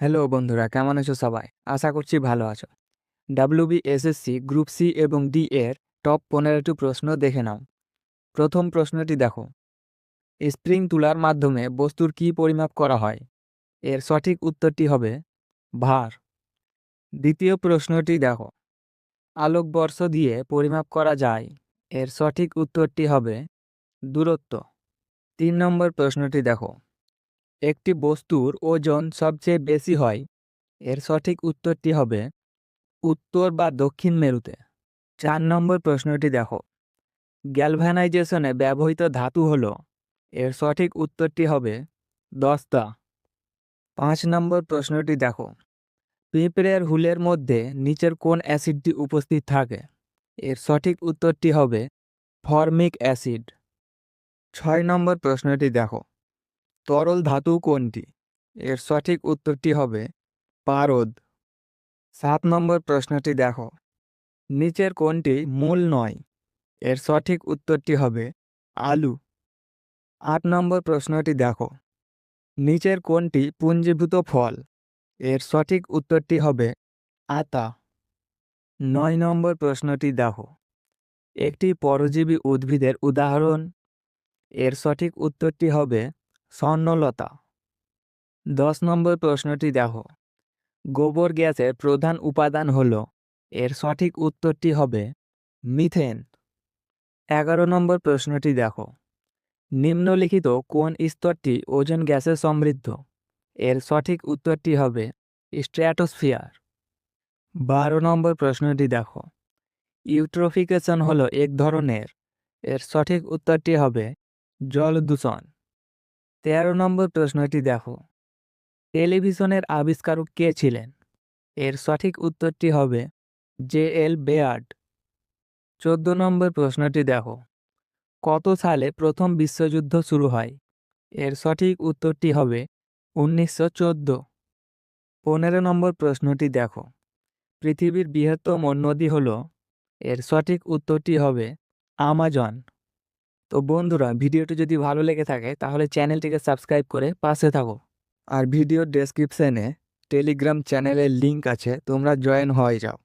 Hello বন্ধুরা, কেমন আছো সবাই? আশা করছি ভালো আছো। ডাব্লিউবি এসএসসি গ্রুপ সি এবং ডি এর টপ পনেরোটি প্রশ্ন দেখে নাও। প্রথম প্রশ্নটি দেখো। স্প্রিং তুলার মাধ্যমে বস্তুর কি পরিমাপ করা হয়? এর সঠিক উত্তরটি হবে ভার। দ্বিতীয় প্রশ্নটি দেখো। আলোকবর্ষ দিয়ে পরিমাপ করা যায়। এর সঠিক উত্তরটি হবে দূরত্ব। তিন নম্বর প্রশ্নটি দেখো। একটি বস্তুর ওজন সবচেয়ে বেশি হয়। এর সঠিক উত্তরটি হবে উত্তর বা দক্ষিণ মেরুতে। চার নম্বর প্রশ্নটি দেখো। গ্যালভানাইজেশনে ব্যবহৃত ধাতু হল। এর সঠিক উত্তরটি হবে দস্তা। পাঁচ নম্বর প্রশ্নটি দেখো। পিঁপড়ের হুলের মধ্যে নিচের কোন অ্যাসিডটি উপস্থিত থাকে? এর সঠিক উত্তরটি হবে ফর্মিক অ্যাসিড। ছয় নম্বর প্রশ্নটি দেখো। তরল ধাতু কোনটি? এর সঠিক উত্তরটি হবে পারদ। সাত নম্বর প্রশ্নটি দেখো। নিচের কোনটি মূল নয়? এর সঠিক উত্তরটি হবে আলু। আট নম্বর প্রশ্নটি দেখো। নিচের কোনটি পুঞ্জীভূত ফল? এর সঠিক উত্তরটি হবে আতা। নয় নম্বর প্রশ্নটি দেখো। একটি পরজীবী উদ্ভিদের উদাহরণ। এর সঠিক উত্তরটি হবে স্বর্ণলতা দশ নম্বর প্রশ্নটি দেখো। গোবর গ্যাসের প্রধান উপাদান হল, এর সঠিক উত্তরটি হবে মিথেন। এগারো নম্বর প্রশ্নটি দেখো। নিম্নলিখিত কোন স্তরটি ওজন গ্যাসে সমৃদ্ধ? এর সঠিক উত্তরটি হবে স্ট্র্যাটোস্ফিয়ার। বারো নম্বর প্রশ্নটি দেখো। ইউট্রোফিকেশন হলো এক ধরনের। এর সঠিক উত্তরটি হবে জল দূষণ তেরো নম্বর প্রশ্নটি দেখো। টেলিভিশনের আবিষ্কারক কে ছিলেন? এর সঠিক উত্তরটি হবে জে এল বেয়ার্ড। চোদ্দ নম্বর প্রশ্নটি দেখো। কত সালে প্রথম বিশ্বযুদ্ধ শুরু হয়? এর সঠিক উত্তরটি হবে উনিশশো চোদ্দ। পনেরো নম্বর প্রশ্নটি দেখো। পৃথিবীর বৃহত্তম নদী হল, এর সঠিক উত্তরটি হবে আমাজন। তো বন্ধুরা, ভিডিওটি যদি ভালো লেগে থাকে, তাহলে চ্যানেলটিকে সাবস্ক্রাইব করে পাশে থাকো। আর ভিডিও ডেসক্রিপশানে টেলিগ্রাম চ্যানেলের লিংক আছে, তোমরা জয়েন হয়ে যাও।